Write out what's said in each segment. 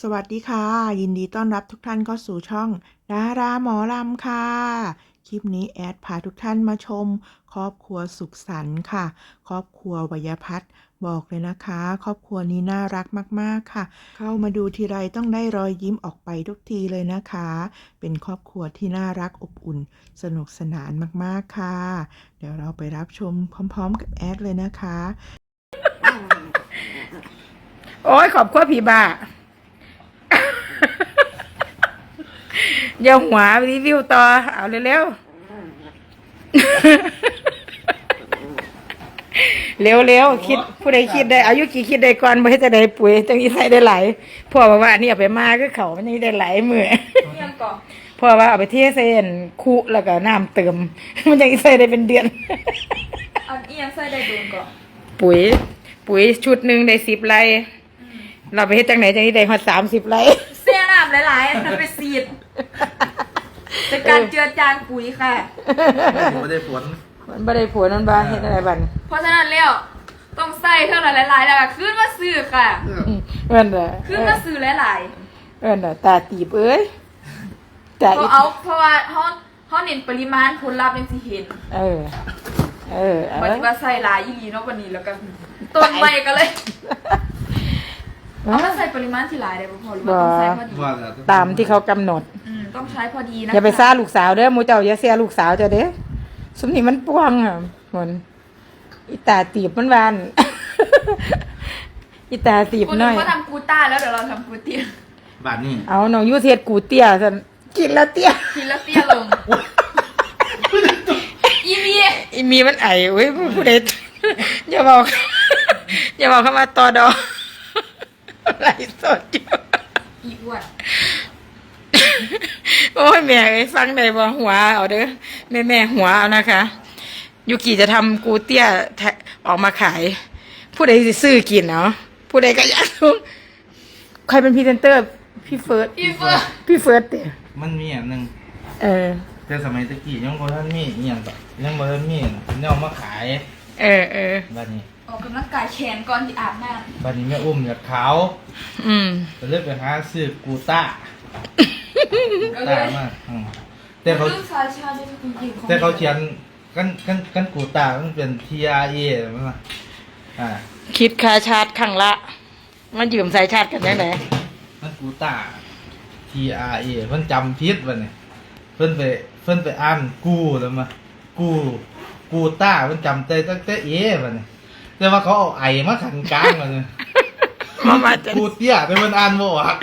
สวัสดีค่ะ ยินดีต้อนรับทุกท่านเข้าสู่ช่องดาราหมอลำค่ะ คลิปนี้แอดพาทุกท่านมาชม ครอบครัวสุขสันต์ค่ะ ครอบครัววยพัฒน์บอกเลยนะคะ ครอบครัวนี้น่ารักมากๆค่ะ เข้ามาดูทีไรต้องได้รอยยิ้มออกไปทุกทีเลยนะคะ เป็นครอบครัวที่น่ารักอบอุ่น สนุกสนานมากๆค่ะ เดี๋ยวเราไปรับชมพร้อม ๆ กับแอดเลยนะคะ โอ้ยขอบคุณผีบ้า อย่าหัวรีวิวต่อ เอาเร็วๆ เร็วๆ คิดผู้ใดคิดได้อายุกี่คิดได้ก่อนบ่ให้จะได้ปุ๋ยจังอีใส่ได้หลายพ่อบอกว่าอันนี้เอาไปมาก็เขามันยังได้หลายมือเยังก่อนพ่อว่าเอาไปเทใส่อันคุแล้วก็น้ำเติม มันยังอีใส่ได้เป็นเดือนอันเอียงใส่ได้โดนก่อนปุ๋ย ปุ๋ยชุดหนึ่งได้สิบไร่ เราไปเฮ็ดจังไหนจังนี้ได้ฮอดสามสิบไร่ เสียน้ำหลายๆอันนั้นไปซีดเป็นการเจือจานปุ๋ยค่ะไม่ได้ฝนมันบ่ได้ผลมันบ้าเฮ็ดอะไรบันเพราะฉะนั้นแล้วต้องใส่เท่านั้นหลายๆแล้วก็ขึ้นมาซื้อค่ะเอิ้นน่ะขึ้นมาซื้อหลายเอิ้นน่ะตาตีบเอ้ยๆตาเพอีราะเอาเพราะว่าเขาเขาเน้นปริมาณผลลัพธ์ยังสิเห็นเออ เออเอปฏิอบัติใส่หลายอีหลีเนาะวันนี้แล้วกันต้นใหม่ก็เลย เอามาใส่ปริมาณที่หลายได้บ่พอหรือว่าต้องใส่พอดีว่าแล้วตามที่เขากำหนด อืมต้องใช้พอดีนะอย่าไปคะซ่าลูกสาวเด้อหมูเจ้าอย่าเสียลูกสาวเจ้าเด้อสุมนี่มันป่วงอะมันอีตาตีบมันวาน อีตาตีบคุณน้อยก็ทำกูต้าแล้วเดี๋ยวเราทำกูเตี้ยบาทนี่เอาน้องยูเทียดกูเตี้ยสันกินแล้วเตี้ย ทีละเตี้ยลงอีเมียอีมีมันไอเว้ยผู้เด็ดอย่าบอก อย่าบอกเข้ามาต่อดอ ไรสดอยู่อีอ้วนโอ้ยแม่เอ้ยฟังได้บ่หัวเอาเด้อแม่แม่หัวเอานะคะยูกิจะทำกูเตี้ยแทะออกมาขาย ผู้ใดสิซื้อกินเนาะผู้ใดก็อยากรู้ใครเป็นพรีเซนเตอร์พี่เฟิร์สอีเฟิร์พี่เฟิร์สเตี้ยมันมีอย่างหนึ่งเออ แต่สมัยตะกี้ยังบ่ทันมีอหย่างแบบยังบ่ทันมีเนี่ยเอามาขาย เออเออบัดนี้ ออกกำลังกายแขนก่อนที่อาบน้บัดนี้แม่อุ้มอยากขาวอืม ก็เลยไปหาซื้อกูต้าำก็เลต้ายมาอืมแต่เขา ลูกชายชาติเป็นหญิงของแต่เขาเขียนกันกันกันกูต้ามันเป็น T R A มันว่าอ่า คิดค่าชาร์จครั้งละ มันยืมสายชาร์จกันยังไงมันกูต้า T R A เพิ่นจำผิดบัดนี้เพิ่นไปเพิ่นไปอ่านกูแล้วมากูกูต้าเพิ่นจำแต่ตั้งแต่เอบัดนี้ แต่ว่าเขาเอาไอมาขันกลางบัดนี้มามาจะกูเตี้ยแต่มันอ่านบ่ออก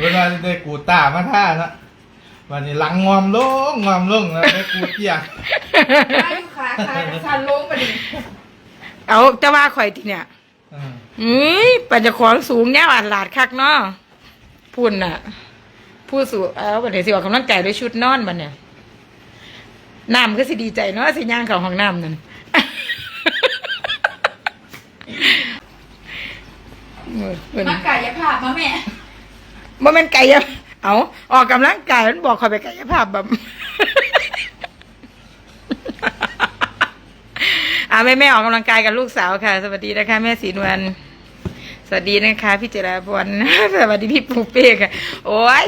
เวลาได้กูตามาท่านะวันนี้หลังงอมลงงอมลงแล้วได้กูเตี้ยอายุขาขาสันลงไปดิเอาจะว่าข่อยทีเนี่ยเอออุ้ยปัญจะของสูงเนี่ยอัดหลาดคักเนาะพุ่นน่ะ ผู้สูงเอาบันเดี๋ยวสิออกกำลังกายด้วยชุดนอนบันเนี่ยน้ำก็สิดีใจเนาะสิย่างเขาห้องน้ำนั่น เออเพิ่นมากายภาพมาแม่บ่แม่นไก่อะเอาออกกำลังกายมันบอกข่อยไปกายภาพแบบอ่าแม่แม่ออกกำลังกายกับลูกสาวค่ะ สวัสดีนะคะ แม่สีนวลสวัสดีนะคะ พี่เจราพรสวัสดีพี่ปูเป้ค่ะ โอ้ย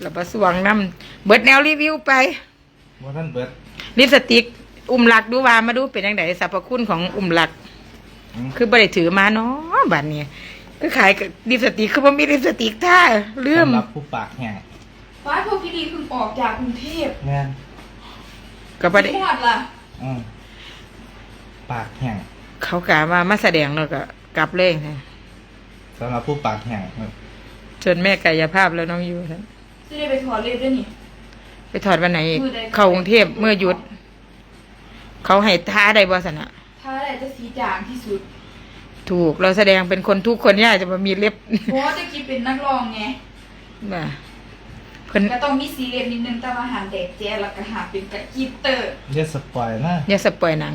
เราประสวงน้ำเบิดแนวรีวิวไปบ่ท่านเบิดลิปสติก อุ้มหลักดูว่ามาดูเป็นยังไงสรรพคุณของอุ้มหลักอืม คือบ่ได้ถือมาเนาะบัดนี้คือขายกับลิปสติกคือบ่มีลิปสติกท่าเลื่อมสำหรับผู้ปากแห้งฟ้าพวกพี่ดีเพิ่งออกจากกรุงเทพแม่นก็บ่ได้หมดล่ะอืมปากแห้งเขากะว่ามาแสดงแล้วก็กลับเลยนะสำหรับผู้ปากแห้งครับจนแม่กายภาพแล้วน้องอยู่นะจะได้ไปถอดเล็บด้วยนี่ ไปถอดวันไหนอีกมื้อใดเข้ากรุงเทพเมื่อหยุด เขาให้ท้าได้บ่สนะ ถ้าอะไรจะสีจางที่สุดถูกเราแสดงเป็นคนทุกคนยากจะมามีเล็บเพราะว่าจะกินเป็นนักร้องไงน่ะเพิ่นก็ต้องมีสีเล็บนิดนึงแต่ว่าหามแดกแจ๊แล้วก็หาเป็นกะกีเตอร์อย่าสปอยนะอย่าสปอยหนัง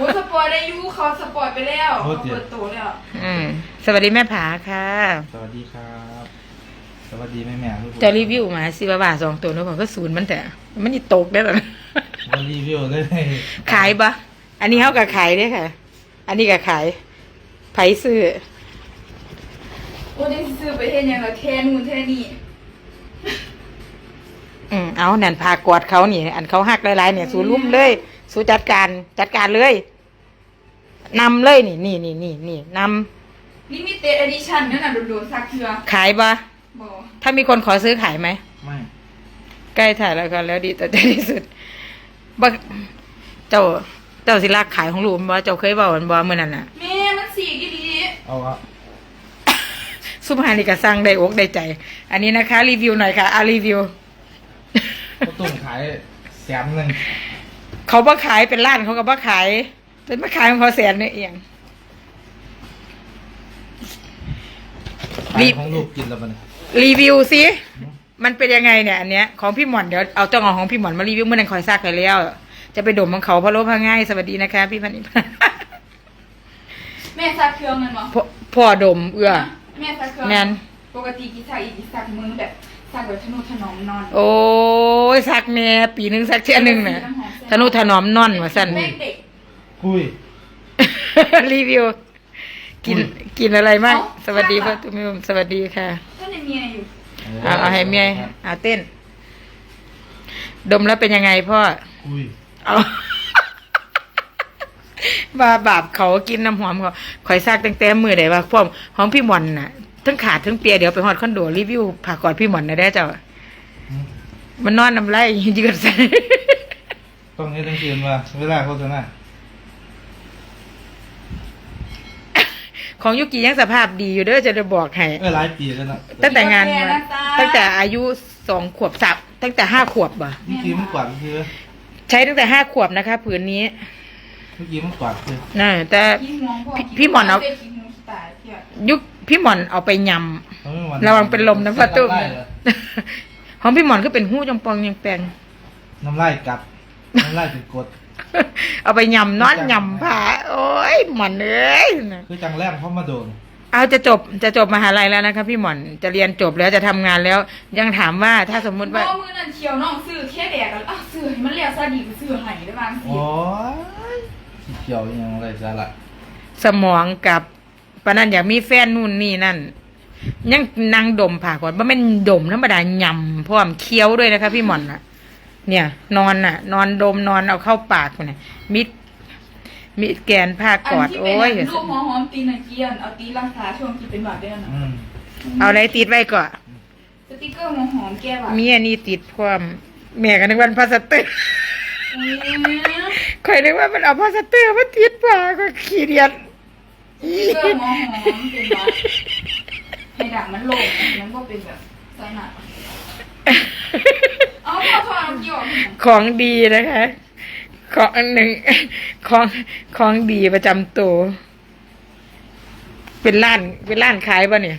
โอ้ยสปอยได้อยูเขาสปอยไปแล้วโอ้เขาเดี๋ยวเปิดตัวแล้วอืมสวัสดีแม่ผาค่ะ สวัสดีครับ สวัสดีแม่แม่ๆทุกคนจะรีวิวหมาสิบาบาสองตัวแล้วผมก็ศูนย์มันแต่มันนี่ตกได้หรอมารีวิวเลยขายปะ อันนี้เขาก็ขายเด้อค่ะ อันนี้ก็ขายไผซื้อโอ้ได้ซื้อไปเฮ็ดหยังล่ะแทนู่นแทนี่อืมเอานั่นพากอดเขานี่ อันเขาหักหลายๆเนี่ย สู้ลุ่มเลย สู้จัดการจัดการเลยนำเลยนี่นี่นี่นี่นี่นลิมิเต็ดอดิชั่นนั่นน่ะโดนๆสักเทื่อำขายปะบ่ถ้ามีคนขอซื้อขายไหม ไม่ใกล้ถ่ายแล้วก็แล้วดีแต่ใจที่สุดบักเจ้า เจ้าสิลากขายของลูกบ่เจ้าเคยบอกมันบ่เมื่อนั้นน่ะแม่มันสีกี่ดีเอาอะสุภานี่ก็สร้างได้อกได้ใจ อันนี้นะคะ รีวิวหน่อยค่ะอารีวิวก็ตุ้มขายแสนหนึ่งเขาบ่ขายเป็นร้านเขาก็บ่ขายเป็นมาขายของเขาแสนเนี่ยเองขายของลูกกินแล้วมันรีวิวสิมันเป็นยังไงเนี่ยอันเนี้ยของพี่หมอนเดี๋ยวเอาเจ้าของของพี่หมอนมารีวิวเมื่อนั้นคอยซากไปแล้ว จะไปดมของเขาพะโล้พะง่ายสวัสดีนะคะ พี่พันธิพาแม่ซักเครื่องนั่นบ่พ่อพ่อดมเอื้อ แม่ซักเครื่องแม่น ปกติกี่ซักอีกซักมือแบบซักแบบทนุถนอมนอน โอ้ยสักแม่ปีหนึ่งสักเที่ยหนึ่งน่ะทนุถนอมนอนว่าสั่น แม่เด็ก คุย รีวิว กินอุ้ยกินอะไรมากเอ้า สวัสดีค่ะพ่อตุ้มมสวัสดีค่ะ ท่านยังมีอะไรอยู่เอาเอาให้เมียเอาเต้น ดมแล้วเป็นยังไงพ่อ คุย เอาบาบาปเขากินน้ำหอมเขาข่อยซากตั้งแต่มือไหนว่าพวกของพี่หมอนน่ะทั้งขาดทั้งเปียเดี๋ยวไปฮอดคอนโดรีวิวผ่ากอดพี่หมอนนะได้เจ้า มันนอนน้ำลายยืดใส่ต้องให้ตั้งเตือนว่าเวลาโฆษณาของยุกิยังสภาพดีอยู่เด้อจะได้บอกให้เออหลายปีแล้วนะตั้งแต่งานโอเคมานะจ๊ะตั้งแต่อายุสองขวบสับตั้งแต่ห้าขวบบ่เมื่อกี้มันกวาดคือ ใช้ตั้งแต่ห้าขวบนะคะ ผืนนี้เมื่อกี้มันกวาดคือน่ะแต่ขี้ห่วงพ่อพี่พี่หมอนเอาขี้ห่วงขี้ตายเที่ยวยุคพี่หมอนเอาไปยเขาไม่วันำระวังเป็นลมนะพ่อตุ้มน้ำลายเหรอของพี่หมอนก็เป็นหู้จงปองยังแปลงน้ำลายกัดน้ำลายเป็นกรดเอาไปยำนอนยำผาโอ้ยหมอนเอ้ยน่ะคือจังแรกเขามาโดน เอาจะจบจะจบมหาลัยแล้วนะคะพี่หมอนจะเรียนจบแล้วจะทำงานแล้ว ยังถามว่าถ้าสมมุติว่าพ่อมือนั่นเชียวน้องซื้อแค่แดกแล้วอะซื้อให้มันเรียกซะดีก็ซื้อให้ได้บางสิโอ้ยสีเขียวยังไรสาระสมองกับปานนันอยากมีแฟนนู่นนี่นั่น ยังนางดมผ่าก่อนว่าเป็นดมธรรมดายำพร้อมเคี้ยวด้วยนะคะพี่หมอนน่ะ เนี่ย นอนน่ะ นอนดมนอนเอาเข้าปากน่ะมิด มิดแกนผ้าอักอด ที่โอ้ย เป็นลูกหอมหอมตีนเกียนเอาตีรักษาช่วงที่เป็นหวัดได้แล้วนะอืมเอาอะไรติดไว้ก่อนสติกเกอร์หอมหอมแก้หวัดมีอันนี้ติดพร้อมแม่กันนึกว่าพลาสเตอร์อืมคอยนึกว่ามันเอาพลาสเตอร์มาติดปากก็ขี้เดียนอีสติกเกอร์หอมหอมเป็นหวัดให้ดังมันโล่งมันก็เป็นแบบไซนัสเอาพอทอดเกี่ยว ของดีนะคะ ของอันหนึ่งของของดีประจำตัว เป็นร้าน เป็นร้านขายปะเนี่ย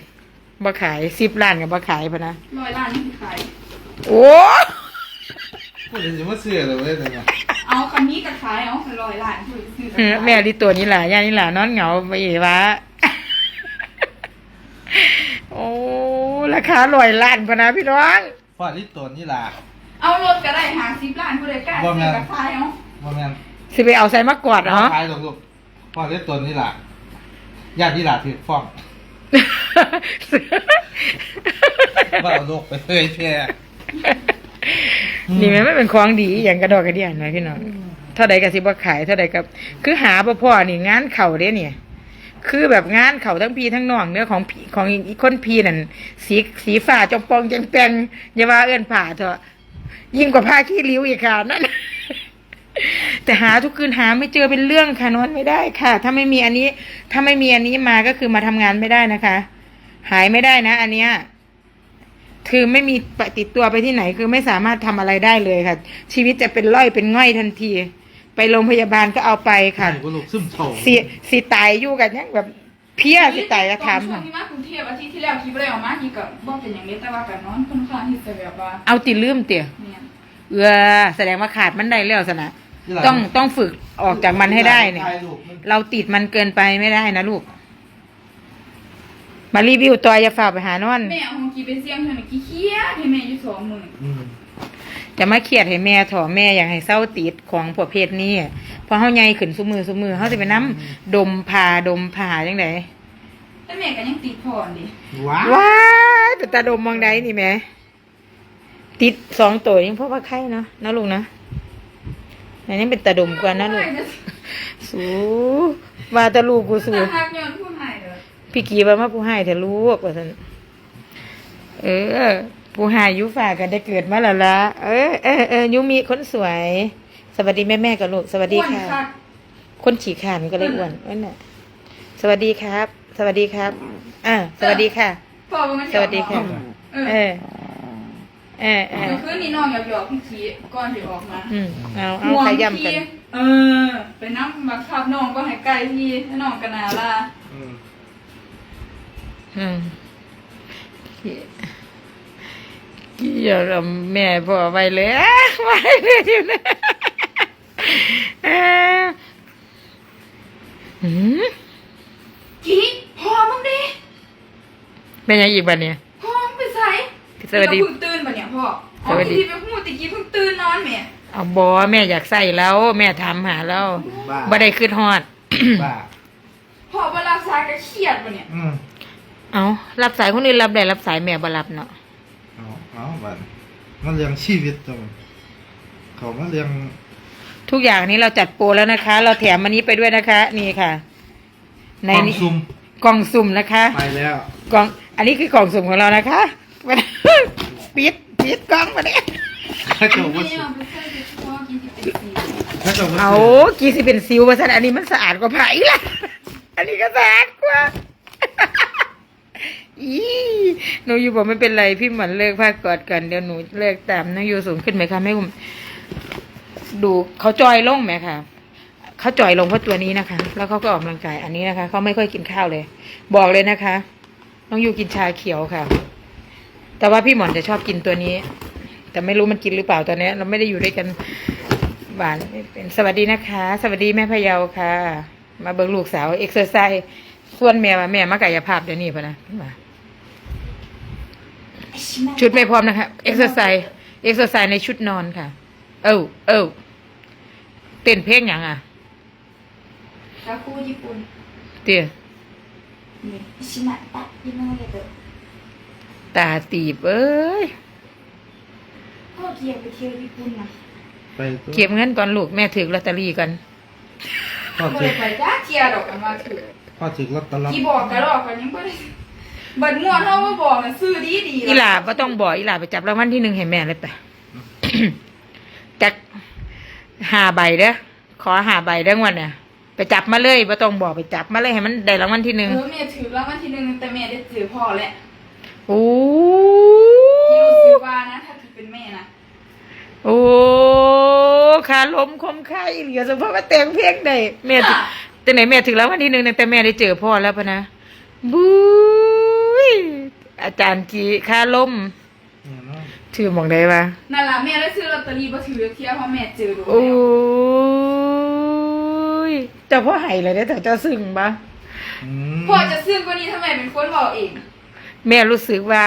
บ่ขายสิบร้านกับบ่ขายปะนะร้อยล้านที่ขาย โอ้พูดถึงว่าเสื้อเลยเว้ยแต่เนี่ยเอาคันนี้กับขายเอาคันร้อยล้านคือซื้อกับเออขายแม่ดิตัวนี้แหละย่านี่แหละนอนเหงาไปเอวะโอ้ราคาลอยล้านพะนะพี่น้องฟาดลิตรตัวนี่ล่ะเอารถก็ได้หาสิบล้านผู้ใดกล้าว่าซื้แม่อนกับขายเอา ว่าแม่นสิไปเอาใส่มากอดเหรอขายหรอกลูกฟาดลิตรตัวนี่ล่ะญาติที่ล่ะถือฟ้องว่าเอาโลกไปเผยแพร่นี่มันไม่เป็นของดีอหย่างกระดอกกระเดียนนะพี่น้องเท่าใดกับสิบ่ขายเท่าใดกับคือหาบ่พ่อนี่งานเข่าเด้เนี่ย คือแบบงานเข่าทั้งพี่ทั้งน้องเนื้อของพี่ของอีกคนพี่นั่นสีสีฟ้าจอมปองจังแปงอย่าว่าเอื้อนผ่าเถอะยิ่งกว่าผ้าขี้ริ้วอีกค่ะนั่น แต่หาทุกคืนหาไม่เจอเป็นเรื่องค่ะนอนไม่ได้ค่ะ ถ้าไม่มีอันนี้ ถ้าไม่มีอันนี้มาก็คือมาทำงานไม่ได้นะคะ หายไม่ได้นะ อันเนี้ยคือไม่มีปฏิดตัวไปที่ไหนคือไม่สามารถทำอะไรได้เลยค่ะ ชีวิตจะเป็นร่อยเป็นง่อยทันที ไปโรงพยาบาลก็เอาไปค่ะใช่ว่าลูกซึมเศร้าสิสิตายอยู่กันยังแบบเพี้ยสิตายก็ทตอนช่วงที่มากรุงเทพอาทิตย์ที่แล้วคิดว่าได้ออกมาที่กับบ่เป็นอย่างนี้แต่ว่ากับนอนค่อนข้างที่จะแบบว่าำเอาติลืมเตี่ยเนี่ยเออแสดงว่าขาดมันได้แล้วสนะที่หลั ต้องต้องฝึกออกจากมันให้ได้เนี่ยถ่รูปมันเราติดมันเกินไปไม่ได้นะลูก มารีวิวตัวอย่าฝากไปหานอนแม่เอาของกีเป็นเสียงเท่านี้กี่เคี้ยให้แม่อยู่สองหมื่นอืมจะมาเครียดให้แม่ถอแม่อยากให้เศร้าติดของประเภทนี้เพอเฮาใหญ่ขึ้นซุมือซุมือเฮาสิไปน้ำดมผ่าดมผ่าจังไดแต่แม่ก็ยังติดพรดิว้าว้ายเป็นตาดมมองใดนี่แหม่ติดสองตัวยังเพราะว่าไข่เนาะนะลูกนะ อันนี้เป็นตาดมกว่านะลูกสูว่าแตาลูกกูสูแต่ฮักยนผู้ให้เด้อพี่กีว่ามาผู้ให้แต่ลูกว่าสันเออ ผู้ให้อยุฝากกันได้เกิดมาแล้วละเออเออเออยุมีคนสวย สวัสดีแม่แม่ๆกับลูก สวัสดีอ้วนค่ะคักคนฉีกขาดมันก็เลยอ้วนนั่นแหละสวัสดีครับ สวัสดีครับ อ่า สวัสดีค่ะพ่อว่ามันสวัสดีค่ะ เอเอออ เออเออเมื่อคืนนี้น้องหยอกๆพี่ขี้ก่อนสิออกมาอืมเอาเอาห่วงขย้ำกันพี่เออ ไปนั่งมาขับน้องก็ให้ใกล้พี่ให้น้องกันนาลาอืมอืมกี่อย่าเอาแม่พ่อไว้เลยอะไว้เลยอยู่นะเอออืมกี้พอมึงดิเป็นยังอีกบ้านเนี่ย พอมึงไปใส่สวัสดีเพิ่งตื่นปะเนี่ย พ่ออ๋อสวัสดี ที่ไปพูดตะกี้เพิ่งตื่นนอนแม่เอาบอแม่อยากใส่แล้ว แม่ถามหาแล้วบ้า บ่ได้ขึ้นฮอด บ้าพ่อเวลาสายก็เครียดปะเนี่ยอืมเอารับสายคนอื่นรับได้รับสายแม่บ่รับเนาะเอาเอาบ้านมันเรื่องชีวิตตรงเขามันเรื่องทุกอย่างนี้เราจัดโปรแล้วนะคะ เราแถมอันนี้ไปด้วยนะคะ นี่ค่ะ ในกล่องนี้ซุ่มกล่องสุ่มนะคะ ไปแล้ว กล่องอันนี้คือกล่องสุ่มของเรานะคะ ปิด ปิดกล่องมาเนี่ยถ้าเจ้าว่านี่สิเอาไปใส่ไปทั่วกินที่เป็นสีถ้าเจ้าว่าเอาสิกี่สิเป็นซิวมาสันอันนี้มันสะอาดกว่าไผ่ละอันนี้ก็สะอาดกว่าอีหนูอยู่บอกไม่เป็นไรพี่หมันเลิกพากกอดกันเดี๋ยวหนูเลิกตามน้องอยู่สูงขึ้นไหมคะไม่ผมดูเขาจอยลงไหมคะเขาจอยลงเพราะตัวนี้นะคะ แล้วเขาก็ออกกำลังกายอันนี้นะคะเขาไม่ค่อยกินข้าวเลย บอกเลยนะคะ น้องยูกินชาเขียวค่ะ แต่ว่าพี่หมอนจะชอบกินตัวนี้ แต่ไม่รู้มันกินหรือเปล่าตอนนี้เราไม่ได้อยู่ด้วยกันหวานไม่เป็นสวัสดีนะคะ สวัสดีแม่พะเยาค่ะ มาเบิ่งลูกสาวเอ็กซ์ไซส์ส่วนแม่ว่าแม่มากายภาพเดี๋ยวนี้พะนะมาชุดไม่พร้อมนะคะเอ็กซ์ไซส์เอ็กซ์ไซส์ในชุดนอนค่ะ เอ้าเอ้าเต้นเพลงหยังอะกาคูญี่ปุ่นเตี้ยนี่ชิมะตะยิโนเรโตะ ตาตีบเอ้ยพ่อเกียร์ไปเที่ยวญี่ปุ่นนะไปตัวเก็บเงินก่อนลูกแม่ถือลอตเตอรี่กันพ่อบ่ถึได้กไปจ้าเกียร์ดอกกันมาถือพ่อถึกลอตเตอรี่กี่บอกกันหรอกกันยังบ่ได้บัดม่วนเฮาบ่บอกน่ะซื้อดีดีอีหลาบ่ต้องบอกอีหลาไปจับรางวัลที่หนึ่งให้แม่เลยไป จักหาใบเด้อขอหาใบเด้องวันเนี่ยไปจับมาเลยบ่ต้องบอกไปจับมาเลยให้มันได้รางวัลที่หนึ่งเออแม่ถือรางวัลที่หนึ่งแต่แม่ได้ถือพ่อแหละ โอ้ที่รู้สึกว่านะถ้าถือเป็นแม่นะโอ้ขาลมคมไข้เหลือเฉพาะว่าแต่งเพลงได้แม่ถึแต่ไหนแม่ถึงรางวัลที่หนึ่งตั้งแต่แม่ได้เจอพ่อแล้วพะนะบุ้ยอาจารย์กีขาลมเนี่ยเนาะชื่อหมองได้ปะนั่นล่ะแม่ได้ซื้อลอตเตอรี่บ่ถือเที่ยวเพราะแม่เจอดูโอ้แล้วยเจ้าพ่อไห้เลยได้อแต่เจ้าซึ้งปะอืมพ่อจะซื้อกว่านี้ถ้าแม่เป็นคนบอกเอง แม่รู้สึกว่า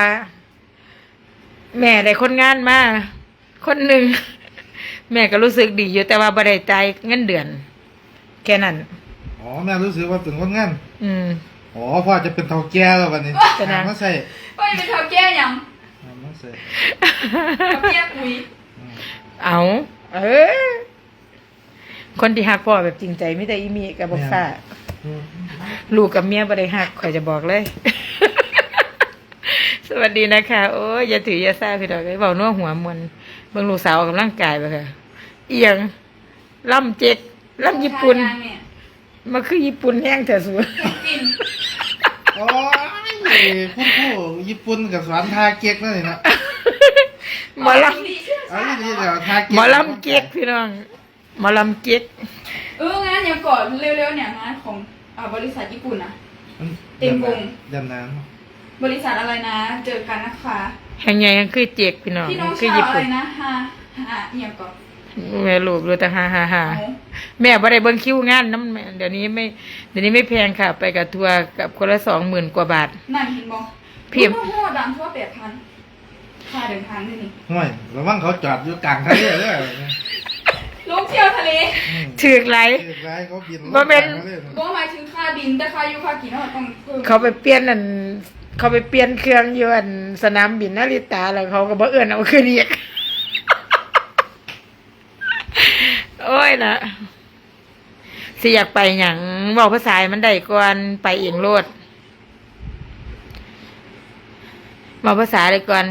แม่ได้คนงานมาคนหนึ่ง แม่ก็รู้สึกดีอยู่แต่ว่าบ่ได้ใจายเงินเดือน แค่นั้น อ๋อแม่รู้สึกว่าเป็นคนงานอืม อ๋อพ่อจะเป็นเท่าแก่แล้ววันนี้จะนะ หามาใส่พ่อเป็นเท่าแก่หยังหามาใส่เท่าแก่ปุ๋ยอืมเอา เออ คนที่หักพ่อแบบจริงใจไม่แต่อีมีกับบอกฟ้า อืมลูกกับเมียบ่ได้หักข่อยจะบอกเลย สวัสดีนะคะ โอ้ยอย่าถืออย่าซ่าพี่ดอกไอ้เบานัวหัวมวนเบิ่งลูกสาวออกกำลังกายไปค่ะ เอียงล่ำเจ็กล่ำญี่ปุ่นทางแม่มันคือญี่ปุ่นแห้งเถอะสูกินโอ้ยคุณครูญี่ปุ่นกับสอนทาเก๊กนั่นนี่นะหมอลดีเชื่อเอ้ยนี่เดี๋ยวทาำเก๊กหมอลำเก๊กพี่น้องหมอลำเก๊กเอองานอย่างก่อนเร็วๆเนี่ยงานของอ่าบริษัทญี่ปุ่นนะเต็มวงดำน้ บริษัทอะไรนะ เจอกันนะคะแห่งใหญ่ยังคือเจ๊กพี่น้องพี่น้องคือชาวญี่อะไรปุ่นนะฮาฮาเอียงก่อนแม่ลูกรู้แต่ฮ่าฮ่าฮ่าเอาแม่บ่ได้เบิ่งคิวงานน้ำแม่เดี๋ยวนี้ไม่เดี๋ยวนี้ไม่แพงค่ะ ไปกับทัวร์กับคนละสองหมื่นกว่าบาท นั่นเห็นบอกพิมพ์โอ้โหดังทั่วแปดพันค่าเดินทางด้วยนี่ำห่วยระวังเขาจอดอยู่กลางทะเลเลยลงเที่ยวทะเลถือกไรเรียกร้ายเขาบินบ่เป็นลงมาเลยบ่หมายถึงค่าบินแต่ค่าอยู่ค่ากินเราต้องเพิ่มเขาไปเปลี่ยนอัน เขาไปเปลี่ยนเครื่องอยอันสนามบินนาริตาแล้วเขาก็บ่เอื้อนเอาคืนอีกโอ้ยนะสิอยากไปหยังบอกภาษาให้มันได้ก่อนไปเองโลดบอกภาษาเลยก่อน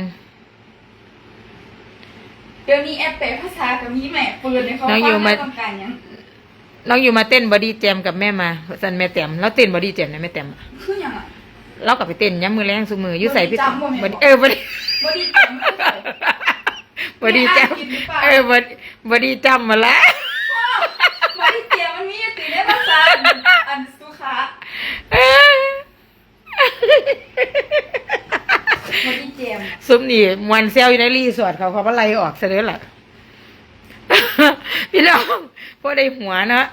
เดี๋ยวนี้แอปแปลภาษากับมีแม่ปืนในเขาน้องอยู่มาต้องการหยังน้องอยู่มาเต้นบอดี้แจมกับแม่มาสันแม่แต้มแล้วเต้นบอดี้แจมนะแม่แต้มอะคือหยังอะ เรากลับไปเต้นย้ำมือแรงสุมืออยู่ใส่พี่บอดี้จัมป์บ่แม่นบอดี้เออบอดี้บ่ดีจังไม่ใส่บอดี้แจมไม่อ่านผิดหรือเปล่าเออบอดี้บอดี้จำมาแล้วบ่ดีเตียมันมีอยู่ติในภาษาอันสุขาบ่ดีเจมซุ้มนี่มวนเซลอยู่ในรีสอร์ทเขาเขาก็ไล่ออกเสยเลยล่ะพี่น้องพวกได้หัวเนาะ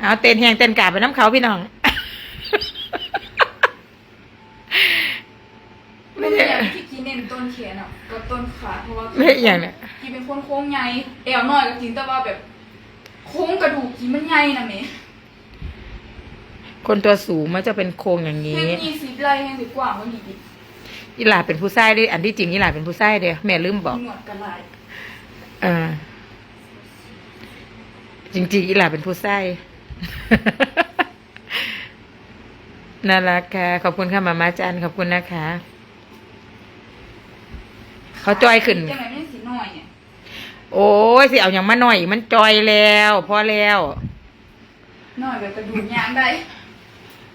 เอาเต้นแหงเต้นกาบไปน้ำเขาพี่น้อง นเน้นต้นเขียนอะกับต้นขาเพราะว่าไม่อย่างเนี่ยกินเป็นคนโค้งใหญ่เอวน้อยก็จริงแต่ว่าแบบ โค้งกระดูกกินมันใหญ่นะแม่คนตัวสูงมันจะเป็นโครงอย่างเฮ็นี้ดยี่สิบไร่แห่งสิกว่ามันอีกอีหลาเป็นผู้ชายเด้วยอันที่จริงอีหลาเป็นผู้ชายเด้อแม่ลืมบอก มีหนวดกันหลายเออ จริงๆอีหลาเป็นผู้ไส้ น่ารักค่ะ ขอบคุณค่ะมามาจันขอบคุณนะคะ เขาจอยขึ้น จังไหนไม่สีน้อยเนี่ยโอ้ยสิเอาอย่างมาหน่อย มันจอยแล้วพอแล้ว น้อยแบบกระดูกยางได้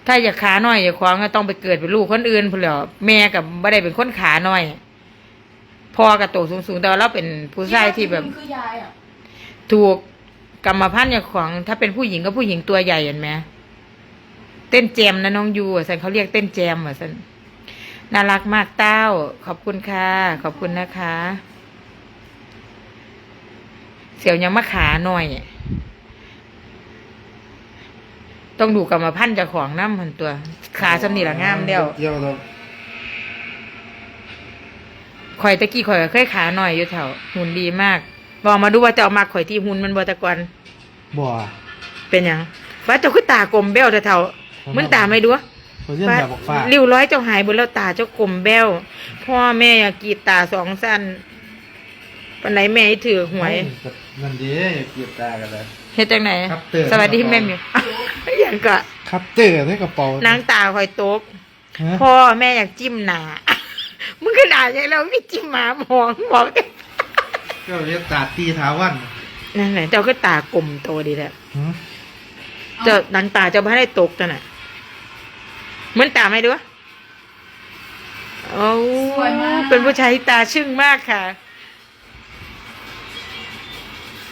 ถ้าอยากขาหน่อยอย่าควางก็ต้องไปเกิดเป็นลูกคนอื่นพุ่นแหล้วแม่กับไม่ได้เป็นคนขาหน่อยพ่อกับโตสูงๆแต่ว่าเราเป็นผู้ชายที่แบบคือยายอะถูกกรรมพันธุ์อย่างของ ถ้าเป็นผู้หญิงก็ผู้หญิงตัวใหญ่เห็นไหมเต้นแจมนะน้องยูอะสันเขาเรียกเต้นแจมอะสัน น่ารักมากเต้า ขอบคุณค่ะ ขอบคุณนะคะ เสี่ยวยังมาขาหน่อย ต้องดูกรรมพันธุ์เจ้าของน้ำหันตัว ขาสำนีละงามเดียวเกี่ยวเราข่อยตะกี้ข่อยก็เคยขาหน่อยอยู่แถวหุ่นดีมากบอกมาดูว่าจะเอามาข่อยที่หุ่นมันบตะกอนบ่เป็นหยังฟ้าเจ้าคือตากลมแบ้วแถวๆมึงตาไม่ดู เขาเรียนแบบบอกฟ้าริ้วร้อยเจ้าหายบนแล้วตาเจ้ากลมแบ้ว พ่อแม่อยากกรีดตาสองสั้นปันไหนแม่ให้ถือหวยนั่นดีอย่าเกลียดตากันเลย เฮ็ดจังไหนครับเตือนสวัสดีแม่มิวอย่างก็ครับเตอร์ในกระเป๋านางตาคอยโต๊กฮะพ่อแม่อยากจิ้มหนา มึงก็ด่าอย่างแล้วไม่จิ้มหมาหมองบอกก็เรียกตาตีท้าวันนั่นแหละเจ้าก็ตากลมโตดีแหละ หือเจ้านังตาเจ้าไม่ได้ตกจังน่ะ เหมือนตาไหมดูวะโอ้สวยมากเป็นผู้ชายที่ตาชึ่งมากค่ะ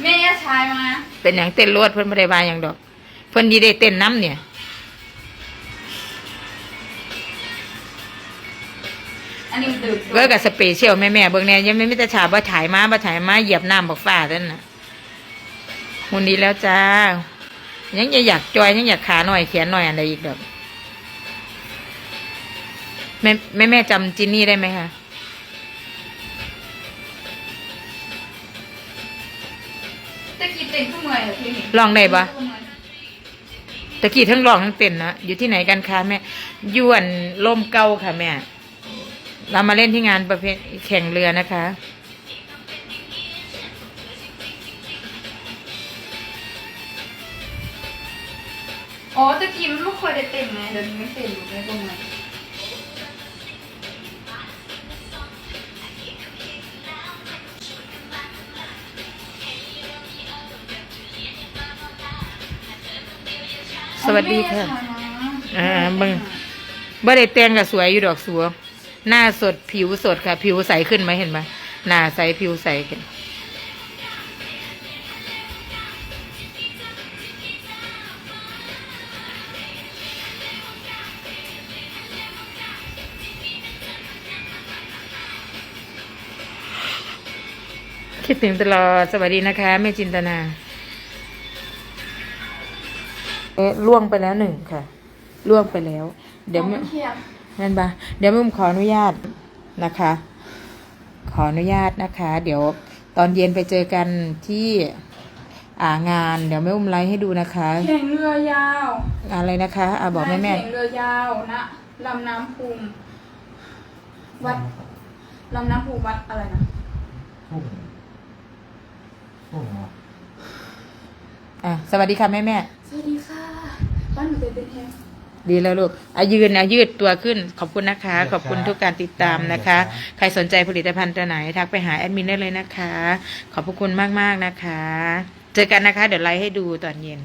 แม่ย่าชายมา เป็นอย่างเต้นรวดเพิ่นไม่ได้บายอย่างดอก เพิ่นดีได้เต้นน้ำเนี่ยอันนี้ดึกเว้ยกับสเปเชียลแม่แม่ๆเบิ่งแน่ยังไม่มีแต่ฉาบ่ถ่ายมาบ่ถ่ายมาเหยียบน้ำบอกฟ้าท่านน่ะหุ่นดีแล้วจ้ายังอยากจอยยังอยากขาหน่อยแขนหน่อยอะไรอีกดอก แม่แม่แม่จำจินนี่ได้ไหมคะตะกี้เต็นขึ้นเมื่อยเหรอพี่นี่ลองได้ปะขึ้นเมื่อยตะกี้ทั้งร้องทั้งเต้นนะอยู่ที่ไหนกันคะแม่ยวนลมเก่าค่ะแม่เรามาเล่นที่งานประเภทแข่งเรือนะคะ อ๋อตะกี้มันไม่ค่อยได้เต้นไงเดี๋ยวนี้ไม่เต้นอยู่ในตรงไหน สวัสดีค่ะ อ่ามาอ่าเบิ่งบ่ได้แต่งก็สวยอยู่ดอกสัวหน้าสดผิวสดค่ะ ผิวใสขึ้นไหมเห็นไหมหน้าใสผิวใสกันคิดถึงตลอดสวัสดีนะคะแม่จินตนา เอ๊ะล่วงไปแล้วหนึ่งค่ะ ล่วงไปแล้ว เดี๋ยวแม่เทียบนั่นปะเดี๋ยวแม่ผมขออนุญาตนะคะ ขออนุญาตนะคะ เดี๋ยวตอนเย็นไปเจอกันที่อ่างานเดี๋ยวแม่อุ้มไลฟ์ให้ดูนะคะแข่งเรือยาวอะไรนะคะอ่าบอกแม่แม่แข่งเรือยาวนะลำน้ำพุงวัดลำน้ำพุงวัดอะไรนะพุ่งพุ่งเหรออะสวัสดีค่ะแม่แม่ส วัสดีค่ะบ้านหนูเป็นเป็นแฮงดีแล้วลูกอายืนอายืดตัวขึ้น ขอบคุณนะคะ ขอบคุณทุกการติดตามนะคะ ใครสนใจผลิตภัณฑ์ตัวไหน ทักไปหาแอดมินได้เลยนะคะ ขอบพระคุณมาก ๆ นะคะ เจอกันนะคะ เดี๋ยวไลฟ์ให้ดูตอนเย็น